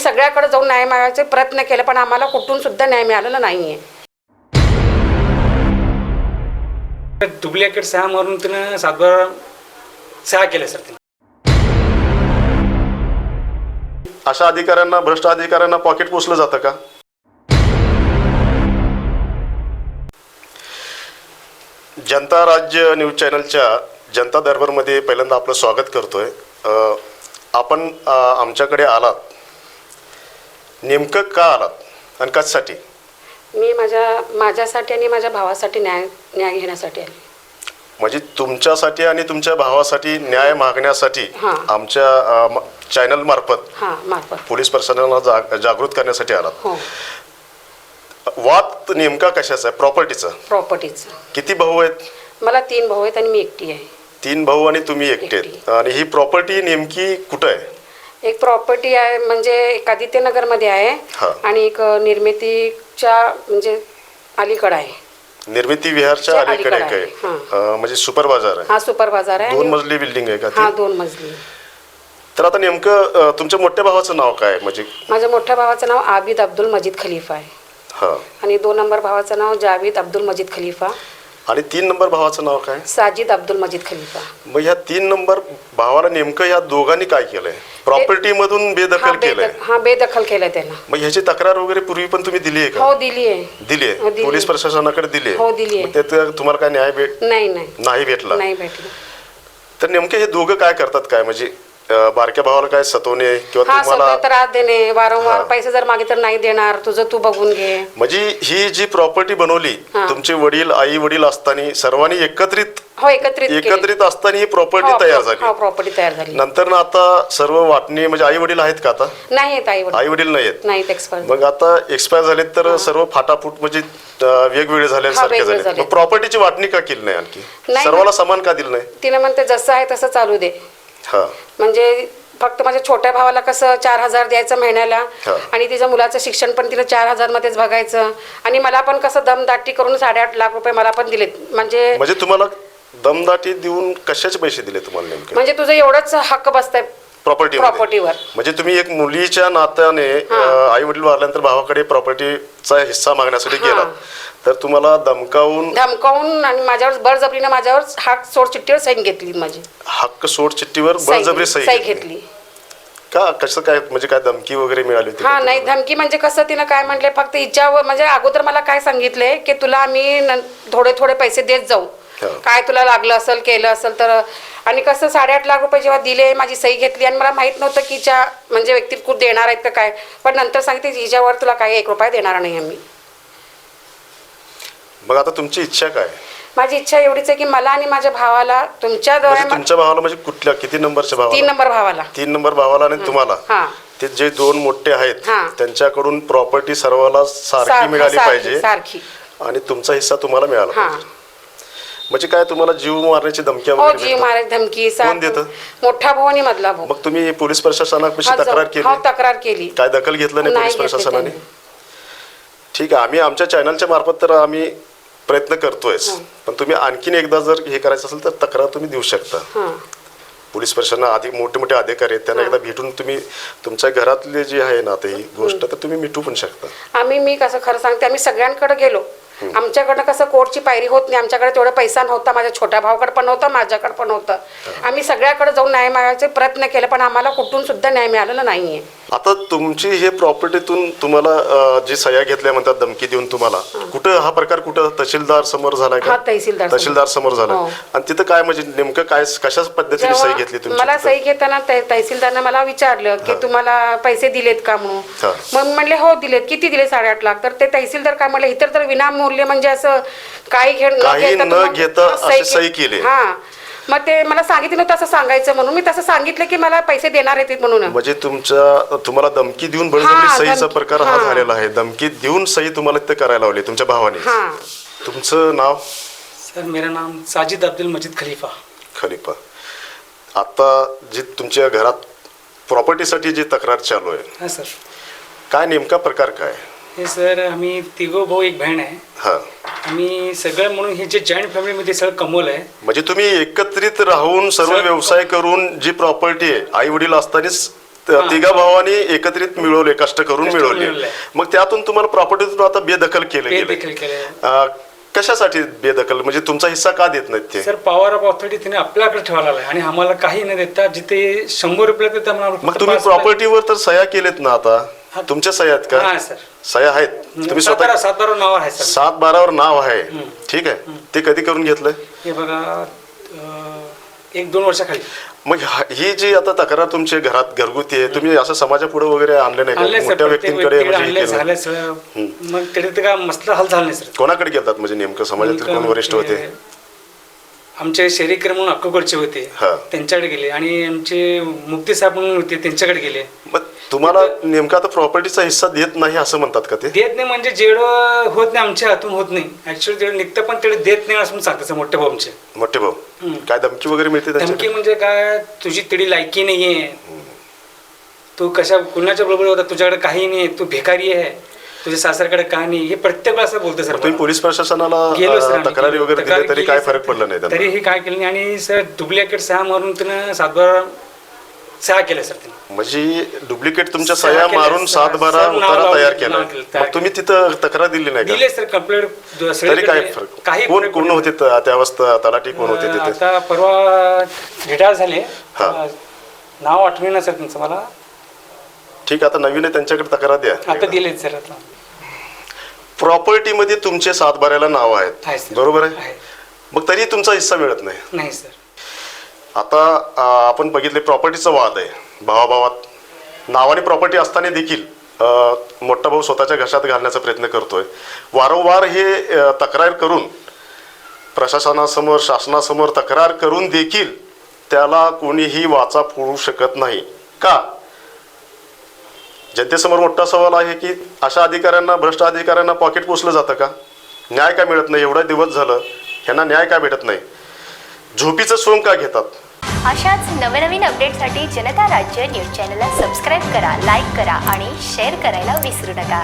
आम्ही सगळ्याकडे जाऊन न्याय मागायचे प्रयत्न केले पण आम्हाला कुठून सुद्धा न्याय मिळालेला नाही आहे डुप्लिकेट सहा मारून तिनं सातबारा सहा केल्या सर तिनं. अशा अधिकाऱ्यांना भ्रष्ट अधिकाऱ्यांना पॉकेट पोचलं जातं का? जनता राज्य न्यूज चॅनलच्या जनता दरबारमध्ये पहिल्यांदा आपलं स्वागत करतोय. आपण आमच्याकडे आलात. नेमकं का आलात? आणि कशासाठी? मी माझ्या माझ्यासाठी आणि माझ्या भावासाठी न्याय न्याय घेण्यासाठी आले. म्हणजे तुमच्यासाठी आणि तुमच्या भावासाठी न्याय मागण्यासाठी हां. आमच्या चॅनल मार्फत हां मार्फत. पोलीस प्रशासनाला जा जागृत करण्यासाठी आलात. हो. वाद नेमका कशाचा आहे? प्रॉपर्टीचा प्रॉपर्टीचं किती भाऊ आहेत? मला तीन भाऊ आहेत आणि मी एकटी आहे. तीन भाऊ आणि तुम्ही एकटे आहेत. आणि ही प्रॉपर्टी नेमकी कुठं आहे? एक प्रॉपर्टी आहे म्हणजे एक आदित्यनगरमध्ये आहे हा. आणि एक निर्मितीच्या म्हणजे अलीकडं आहे. निर्मिती विहारच्या च्या अलीकडे अलीकडे काय आहे, अं, म्हणजे सुपर बाजार आहे. हा सुपर बाजार आहे. दोन आणि- मजली बिल्डिंग आहे का हा दोन मजली. तर आता नेमकं अं, तुमच्या मोठ्या भावाचं नाव काय? आहे? म्हणजे माझ्या मोठ्या भावाचं नाव आबिद अब्दुल मजीद खलिफा आहे. हा. आणि दोन नंबर भावाचं नाव जावेद अब्दुल मजीद खलिफा. आणि तीन नंबर भावाचं नाव काय? साजिद अब्दुल मजीद खलिफा. मग ह्या तीन नंबर भावाला नेमकं ह्या दोघांनी काय केलंय? प्रॉपर्टी मधून हा बेदखल केलंय. हा बेदखल केलं त्यानं. मग ह्याची तक्रार वगैरे पूर्वी पण तुम्ही दिली आहे का? हो दिली आहे दिली हो, आहे दिली. पोलीस प्रशासनाकडे दिली हो, दिली आहे. त्यात तुम्हाला काय न्याय भेट नाही नाही. नाही भेटला? नाही भेटली. तर नेमके हे दोघं काय करतात काय? म्हणजे अं, बारक्या भावाला काय सतवणे किंवा हा तुम्हाला त्रास देणे. वारंवार हा. पैसे जर मागे तर नाही देणार. तुझं तू बघून घे. म्हणजे ही जी प्रॉपर्टी बनवली हा. तुमचे वडील आई वडील असताना सर्वांनी एकत्रित हो एकत्रित केली. एकत्रित असताना ही प्रॉपर्टी हो, तयार हो झाली. प्रॉपर्टी तयार झाली. नंतर ना आता सर्व वाटणी म्हणजे आई वडील आहेत का आता? नाही येत आई आई वडील नाही आहेत. नाही एक्सपायर मग आता एक्सपायर झालेत तर सर्व फाटाफूट म्हणजे अं, वेगवेगळे झाल्यासारखे झाले. झालेत. मग प्रॉपर्टीची वाटणी का केली नाही आणखी? नाही. सर्वाला समान का दिलं नाही? तिने म्हणते जसं आहे तसं चालू दे. हा म्हणजे फक्त माझ्या छोट्या भावाला कसं चार हजार द्यायचं महिन्याला. आणि तिच्या मुलाचं शिक्षण पण तिनं चार हजार मध्येच बघायचं. आणि मला पण कसं दमदाटी करून साडेआठ लाख रुपये मला पण दिलेत. म्हणजे म्हणजे तुम्हाला दमदाटी देऊन कशाचे पैसे दिले तुम्हाला नेमके? म्हणजे तुझं एवढंच हक्क बसतंय. प्रॉपर्टी प्रॉपर्टीवर म्हणजे तुम्ही एक मुलीच्या नात्याने आई वडील वारल्यानंतर भावाकडे प्रॉपर्टीचा हिस्सा मागण्यासाठी. गेला तर तुम्हाला धमकावून धमकावून आणि माझ्यावर बळजबरीनं माझ्यावर हाक सोड चिठ्ठीवर सैन घेतली माझी हक्क सोड चिठ्ठीवर सही- बळजबरी सही सही घेतली. का कसं काय म्हणजे काय धमकी वगैरे मिळाली हा नाही? धमकी म्हणजे कसं तिनं काय म्हटले फक्त हिच्यावर म्हणजे अगोदर मला काय सांगितले की तुला आम्ही थोडे थोडे पैसे देत जाऊ. काय तुला लागलं असेल केलं असेल तर आणि कसं साडेआठ लाख रुपये जेव्हा दिले माझी सही घेतली आणि मला माहीत नव्हतं की हिच्या म्हणजे व्यक्ती खूप देणार आहेत का काय. पण नंतर सांगितले हिच्यावर तुला काही एक रुपया देणार नाही आम्ही. मग आता तुमची इच्छा काय? माझी इच्छा एवढीच आहे की मला आणि माझ्या भावाला तुमच्याद्वारे म्हणजे तुमच्या भावाला म्हणजे कुठल्या किती नंबरच्या तीन भावाला नंबर भावाला. तीन नंबर भावाला आणि तुम्हाला? हा. ते जे दोन मोठे आहेत हा. त्यांच्याकडून प्रॉपर्टी सर्वाला सारखी सारखी- मिळाली सारखी- पाहिजे सारखी. आणि तुमचा हिस्सा तुम्हाला मिळाला हा. पाहिजे. म्हणजे काय तुम्हाला जीव मारण्याची धमक्या हो वगैरे जीव भेटतात? मारे धमकी साथ- कोण देतं? मोठा भाऊ आणि मधला भाऊ. मग तुम्ही पोलीस प्रशासनापाशी हा, तक्रार जाऊ- हो केली तक्रार केली. काय दखल घेतलं नाही नाही पोलीस घेतली प्रशासनाने? त्यांनी. ठीक आहे आम्ही आमच्या चॅनलच्या मार्फत तर आम्ही प्रयत्न करतोयच. पण तुम्ही आणखीन एकदा जर हे करायचं असेल तर तक्रार तुम्ही देऊ शकता. हा. पोलीस प्रशासन अधिक मोठे मोठे अधिकारी आहेत त्यांना एकदा भेटून तुम्ही तुमच्या घरातले जे आहे ना आता ही गोष्ट तर तुम्ही मिटू पण शकता. आम्ही मी कसं खरं सांगते आम्ही सगळ्यांकडे गेलो. आमच्याकडनं कसं कोर्टची पायरी होत नाही. आमच्याकडे तेवढा पैसा नव्हता. माझ्या छोट्या भावाकडे पण नव्हता माझ्याकडे पण नव्हतं. आम्ही सगळ्याकडे जाऊन न्याय मागायचे प्रयत्न केले पण आम्हाला कुठून सुद्धा न्याय मिळालेला नाहीये. आता तुमची हे प्रॉपर्टीतून तुम्हाला जी सह्या घेतल्या म्हणतात धमकी देऊन तुम्हाला कुठं हा प्रकार कुठं तहसीलदार समोर झालाय हा का तहसीलदार. तहसीलदार समोर झालाय. हो. आणि तिथं काय म्हणजे नेमकं काय कशा पद्धतीने सही घेतली तुमची मला? सही घेताना तह- तहसीलदारनं मला विचारलं की तुम्हाला पैसे दिलेत का म्हणून. मग म्हणले हो दिलेत. किती दिले? साडेआठ लाख. तर ते तहसीलदार काय म्हणले इतर तर विनामूल्य म्हणजे असं काही घे न काही घेता न घेता हा, सही केली. हा. मग ते मला सांगितलं असं सांगायचं म्हणून. मी तसं सांगितलं की मला पैसे देणार आहेत म्हणून. म्हणजे तुमच्या तुम्हाला धमकी देऊन बळजबरी सहीचा प्रकार हा हा. झालेला आहे. धमकी देऊन सही तुम्हाला ते करायला लावली तुमच्या भावाने हा. तुमचं नाव? सर मेरा नाम साजिद अब्दुल मजीद खलीफा. खलिफा. आता जी तुमच्या घरात प्रॉपर्टीसाठी जी तक्रार चालू आहे हां सर. काय नेमका प्रकार काय? हे सर आम्ही तिघं भाऊ एक बहीण आहे. हा. आम्ही सगळं म्हणून हे जे जॉईंट फॅमिलीमध्ये सगळं कमवलं आहे. म्हणजे तुम्ही एकत्रित राहून सर्व सर- व्यवसाय करून जी प्रॉपर्टी आहे आई वडील असतानाच तिघा भावांनी एकत्रित मिळवले कष्ट करून कष्ट मिळवले. मिळवले. मग त्यातून तुम्हाला प्रॉपर्टीतून आता बेदखल केलं गेलं. देखील केले. अं, कशासाठी बेदखल? म्हणजे तुमचा हिस्सा का देत नाहीत ते? सर पॉवर ऑफ ऑथॉरिटी तिने आपल्याकडे ठेवायला आहे आणि आम्हाला काही न देता जिथे शंभर रुपये देतात आम्हाला मग फक्त तुम्ही पाच रुपये- प्रॉपर्टीवर तर सह्या केलेत ना आता. तुमच्या सह्या आहेत का? हा सर. सह्या आहेत. तुम्ही स्वतः सात बारा नावावर आहे सर. सात बारावर नाव आहे. ठीक आहे. ते कधी करून घेतलंय? हे बघा एक दोन वर्षाखाली. मग हा- जी आता तक्रार तुमच्या घरात घरगुती आहे तुम्ही असं समाजापुढे वगैरे आणले नाही मोठ्या व्यक्तींकडे म्हणजे मग काय मस्त हाल झाला नाही सर. कोणाकडे गेलतात? म्हणजे नेमकं समाजातील कोण वरिष्ठ होते? आमचे शेरीकर म्हणून अक्कोकडचे होते. हा. त्यांच्याकडे गेले आणि आमचे मुक्ती साहेब म्हणून होते त्यांच्याकडे गेले. मग तुम्हाला नेमका आता प्रॉपर्टीचा हिस्सा देत नाही असं म्हणतात का ते? देत नाही म्हणजे जेवढं होत नाही आमच्या हातून होत नाही. ऍक्च्युअली तेवढं निघतं पण तेवढं देत नाही असं सांगतात मोठे भाऊ आमचे मोठे भाऊ. काय धमकी वगैरे मिळते धमकी म्हणजे काय? तुझी तिडी लायकी नाहीये. तू कशा कुणाच्या बरोबर होता? तुझ्याकडे काही नाही तू भिकारी आहे. तुझ्या सासऱ्याकडे काय नाही हे प्रत्येक वेळा असं बोलतो सर तुम्ही पोलीस प्रशासनाला. तक्रारी वगैरे दिली तरी काय. फरक पडला नाही त्यांना तरीही काय केलं नाही आणि सर डुप्लिकेट सहा मारून तिनं सातबारा सहा केलं सर तिनं म्हणजे डुप्लिकेट तुमच्या सह्या मारून. सात बारा उतारा तयार केला तुम्ही तिथं तक्रार दिली नाही दिले का सर कंप्लेंट तरी काय फरक काही कोण कोण होते त्या अवस्था तलाठी कोण होते. तिथे आता परवा रिटायर झाले हा. नाव आठवणी ना सर तुमचं मला ठीक आहे आता नवीन आहे त्यांच्याकडे तक्रार द्या. आता दिले सर आता. प्रॉपर्टीमध्ये तुमचे सातबाऱ्याला नाव आहे आहेत सर. बरोबर आहे? आहे. मग तरी तुमचा हिस्सा मिळत नाही. नाही सर. आता अं, आपण बघितले प्रॉपर्टीचा वाद आहे. भावाभावात नावाने प्रॉपर्टी असताना देखील अं, मोठा भाऊ स्वतःच्या घशात घालण्याचा प्रयत्न करतोय. वारंवार हे अं, तक्रार करून प्रशासनासमोर शासनासमोर तक्रार करून देखील त्याला कोणीही वाचा फोडू शकत नाही. का? जनतेसमोर मोठा सवाल आहे की अशा अधिकाऱ्यांना भ्रष्ट अधिकाऱ्यांना पॉकेट पोचलं जातं का? न्याय का मिळत नाही? एवढा दिवस झालं ह्यांना न्याय का भेटत नाही? झोपीचं सोंग का घेतात? अशाच नवनवीन अपडेटसाठी जनता राज्य न्यूज चॅनलला सबस्क्राईब करा लाईक करा आणि शेअर करायला विसरू नका.